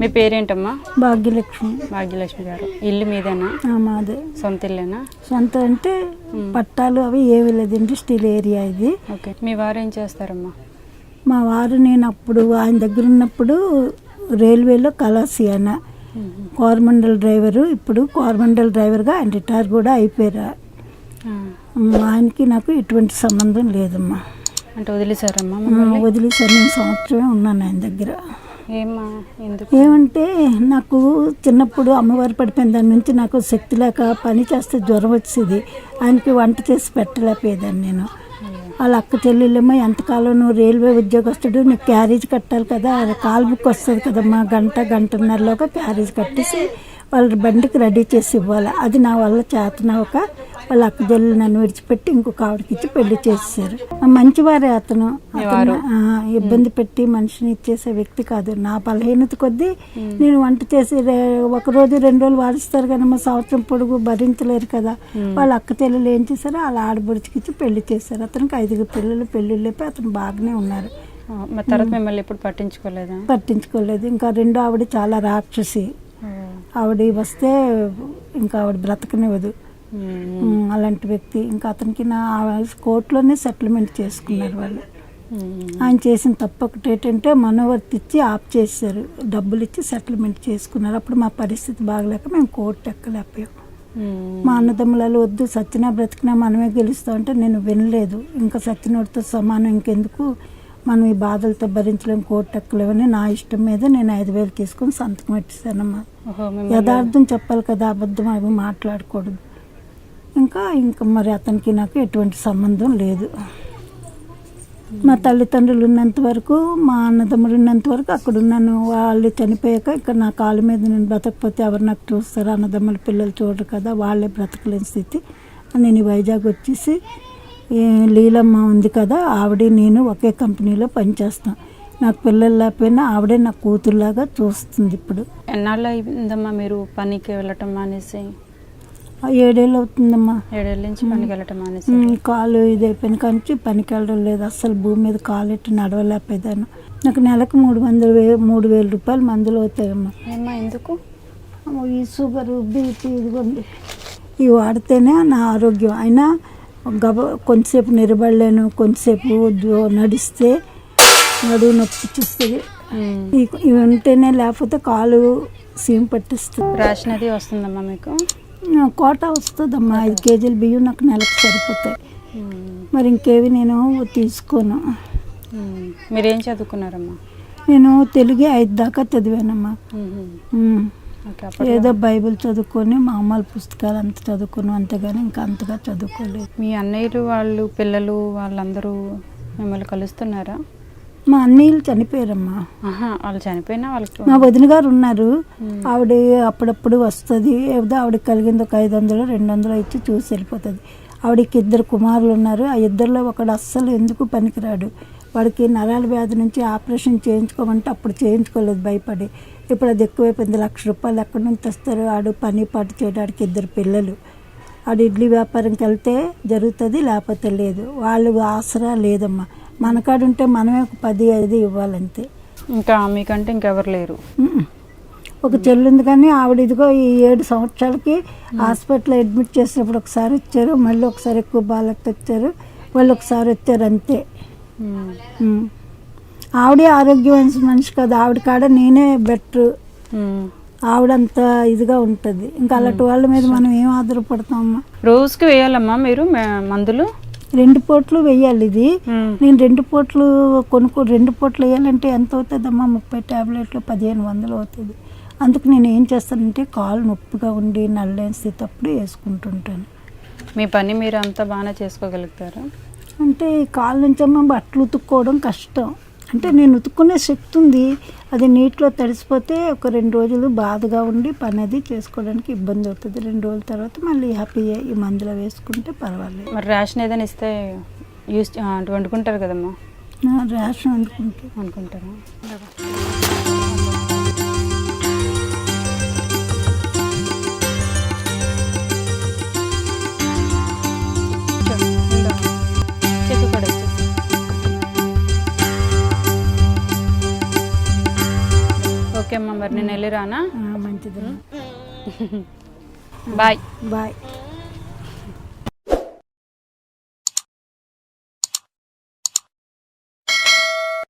మీ పేరేంటమ్మా? భాగ్యలక్ష్మి. భాగ్యలక్ష్మి గారు. ఇల్లు మీదేనా? మాదే. సొంత ఇల్లేనా? సొంత అంటే పట్టాలు అవి ఏమీ లేదు ఇండస్ట్రియల్ ఏరియా ఇది. ఓకే. మీ వారు ఏం చేస్తారమ్మా? మా వారు నేను అప్పుడు ఆయన దగ్గర ఉన్నప్పుడు రైల్వేలో కలాసి ఆయన కోరమండల్ డ్రైవరు ఇప్పుడు కోరమండల్ డ్రైవర్గా ఆయన రిటైర్ కూడా అయిపోయారు. ఆయనకి నాకు ఎటువంటి సంబంధం లేదమ్మా. అంటే వదిలేశారమ్మా వదిలేసారు నేను సంవత్సరమే ఉన్నాను ఆయన దగ్గర. ఏమంటే నాకు చిన్నప్పుడు అమ్మవారు పడిపోయిన దాని నుంచి నాకు శక్తి లేక పని చేస్తే జ్వరం వచ్చేది. ఆయనకి వంట చేసి పెట్టలేకపోయేదాన్ని నేను. వాళ్ళ అక్క చెల్లెళ్ళేమో ఎంతకాలం నువ్వు రైల్వే ఉద్యోగస్తుడు నీకు క్యారేజ్ కట్టాలి కదా అది కాల్ బుక్ వస్తుంది కదమ్మా గంట గంటన్నరలోగా క్యారేజ్ కట్టేసి వాళ్ళ బండికి రెడీ చేసి ఇవ్వాలి. అది నా వల్ల చేతనవక వాళ్ళ అక్క చెల్లెలు నన్ను విడిచిపెట్టి ఇంకొక ఆవిడకి ఇచ్చి పెళ్ళి చేసేసారు మంచివారే అతను. అతను ఇబ్బంది పెట్టి మనిషిని ఇచ్చేసే వ్యక్తి కాదు. నా బలహీనత కొద్దీ నేను వంట చేసి ఒక రోజు రెండు రోజులు వాడిస్తారు కానీ మా సంవత్సరం పొడుగు భరించలేరు కదా. వాళ్ళ అక్క చెల్లెలు ఏం చేశారో వాళ్ళ ఆడబడుచుకి ఇచ్చి పెళ్ళి చేశారు. అతనికి ఐదుగురు పిల్లలు పెళ్ళిళ్ళపై అతను బాగానే ఉన్నారు. మరి తర్వాత మిమ్మల్ని ఎప్పుడు పట్టించుకోలేదా? పట్టించుకోలేదు. ఇంకా రెండో ఆవిడ చాలా రాక్షసి. ఆవిడ వస్తే ఇంకా ఆవిడ బ్రతకనివ్వదు. అలాంటి వ్యక్తి. ఇంకా అతనికి నా కోర్టులోనే సెటిల్మెంట్ చేసుకున్నారు వాళ్ళు. ఆయన చేసిన తప్పు ఒకటి ఏంటంటే మనోవర్తి ఇచ్చి ఆప్ చేశారు. డబ్బులు ఇచ్చి సెటిల్మెంట్ చేసుకున్నారు. అప్పుడు మా పరిస్థితి బాగలేక మేము కోర్టు ఎక్కలేకపోయాం. మా అన్నదమ్ములలో వద్దు సచ్చినా బ్రతికినా మనమే గెలుస్తాం అంటే నేను వినలేదు. ఇంకా సచ్చినోడితో సమానం ఇంకెందుకు? మనం ఈ బాధలతో భరించలేం కోర్టు ఎక్కలేమని నా ఇష్టం మీద నేను ఐదు వేలు తీసుకొని సంతకం పెట్టేశానమ్మా. యథార్థం చెప్పాలి కదా అబద్ధం అవి మాట్లాడకూడదు. ఇంకా ఇంకా మరి అతనికి నాకు ఎటువంటి సంబంధం లేదు. మా తల్లిదండ్రులు ఉన్నంత వరకు మా అన్నదమ్ములు ఉన్నంత వరకు అక్కడ ఉన్నాను వాళ్ళు చనిపోయాక ఇక్కడ నా కాళ్ళ మీద నేను బ్రతకపోతే ఎవరు నాకు చూస్తారు? అన్నదమ్ముల పిల్లలు చూడరు కదా వాళ్ళే బ్రతకలేని స్థితి. నేను వైజాగ్ వచ్చేసి లీలమ్మ ఉంది కదా ఆవిడ నేను ఒకే కంపెనీలో పనిచేస్తాం. నాకు పిల్లలు లేకపోయినా ఆవిడే నా కూతురులాగా చూస్తుంది ఇప్పుడు. ఎన్నాళ్ళు అయిందమ్మా మీరు పనికి వెళ్ళటం అనేసి? ఏడేళ్ళు అవుతుందమ్మా. ఏడేళ్ళ నుంచి పనికి వెళ్ళటం మానేసి కాలు ఇది అయిపోయిన కానీ పనికి వెళ్ళడం లేదు. అస్సలు భూమి మీద కాలు ఎట్టి నడవలేకపోయాను నాకు నెలకు మూడు వందల వే మూడు వేల రూపాయలు మందులు అవుతాయమ్మా. ఏమ్మా ఎందుకు? అమ్మో, ఈ షుగర్ బీపీ ఇదిగోండి. ఇవి వాడితేనే నా ఆరోగ్యం. అయినా గబ కొంతసేపు నిలబడలేను కొంతసేపు నడిస్తే నడువు నొప్పి చూస్తుంది. ఇవి ఉంటేనే లేకపోతే కాలు సీమ్ పట్టిస్తుంది. రేషన్ అది వస్తుందమ్మా మీకు? కోట వస్తుందమ్మా. ఐదు కేజీలు బియ్యం నాకు నెలకు సరిపోతాయి. మరి ఇంకేవి నేను తీసుకోను. మీరేం చదువుకున్నారమ్మా? నేను తెలుగే ఐదు దాకా చదివానమ్మా. ఏదో బైబిల్ చదువుకొని మామూలు పుస్తకాలు అంత చదువుకుని అంతేగాని ఇంకా అంతగా చదువుకోలేదు. మీ అన్నయ్యలు వాళ్ళు పిల్లలు వాళ్ళందరూ మిమ్మల్ని కలుస్తున్నారా? మా అన్నయ్యలు చనిపోయారమ్మా. వాళ్ళు చనిపోయినా వాళ్ళకి మా వదిన గారు ఉన్నారు. ఆవిడ అప్పుడప్పుడు వస్తుంది. ఏదో ఆవిడకి కలిగింది ఒక ఐదు వందలు రెండు వందలు ఇచ్చి చూసి వెళ్ళిపోతుంది. ఆవిడకి ఇద్దరు కుమారులు ఉన్నారు. ఆ ఇద్దరిలో ఒకడు అస్సలు ఎందుకు పనికిరాడు? వాడికి నరాల వ్యాధి నుంచి ఆపరేషన్ చేయించుకోమంటే అప్పుడు చేయించుకోలేదు భయపడి. ఇప్పుడు అది ఎక్కువైపోయింది. లక్ష రూపాయలు ఎక్కడి నుంచి తెస్తారు? ఆడు పని పాటు చేయడానికి ఇద్దరు పిల్లలు. ఆడు ఇడ్లీ వ్యాపారంకి వెళ్తే జరుగుతుంది లేకపోతే లేదు. వాళ్ళు ఆసరా లేదమ్మా. మనకాడు ఉంటే మనమే ఒక పది ఐదు ఇవ్వాలంతే. ఇంకా మీకంటే ఇంకెవరు లేరు. ఒక చెల్లి ఉంది కానీ ఆవిడ ఇదిగో ఈ ఏడు సంవత్సరాలకి హాస్పిటల్లో అడ్మిట్ చేసినప్పుడు ఒకసారి వచ్చారు మళ్ళీ ఒకసారి ఎక్కువ బాలకి వచ్చారు వాళ్ళు ఒకసారి వచ్చారు అంతే. ఆవిడే ఆరోగ్యమైన మనిషి కదా ఆవిడ కాడ నేనే బెటర్. ఆవిడంత ఇదిగా ఉంటుంది. ఇంకా అలాంటి వాళ్ళ మీద మనం ఏం ఆధారపడతామమ్మా రోజుకి వేయాలమ్మా మీరు మందులు? రెండు పూట్లు వేయాలి ఇది. నేను రెండు పూట్లు కొనుక్కో రెండు పూట్లు వేయాలంటే ఎంత అవుతుందమ్మా? ముప్పై ట్యాబ్లెట్లు పదిహేను వందలు అవుతుంది. అందుకు నేను ఏం చేస్తానంటే కాలు నొప్పిగా ఉండి నల్లేని స్థితి అప్పుడు వేసుకుంటుంటాను. మీ పని మీరు అంతా బాగానే చేసుకోగలుగుతారా? అంటే కాలు నుంచమ్మా బట్టలు ఉతుక్కోవడం కష్టం. అంటే నేను ఉతుక్కునే శక్తి ఉంది అది నీటిలో తడిసిపోతే ఒక రెండు రోజులు బాధగా ఉండి పని అది చేసుకోవడానికి ఇబ్బంది అవుతుంది. రెండు రోజుల తర్వాత మళ్ళీ హ్యాపీగా ఈ మందులో వేసుకుంటే పర్వాలేదు. మరి రేషన్ ఏదైనా ఇస్తే యూస్ వండుకుంటారు కదమ్మా? రేషన్ అనుకుంటే అనుకుంటారా మరి నేను వెళ్ళిరానా ఆ, మంచిదమ్మా బాయ్. బాయ్.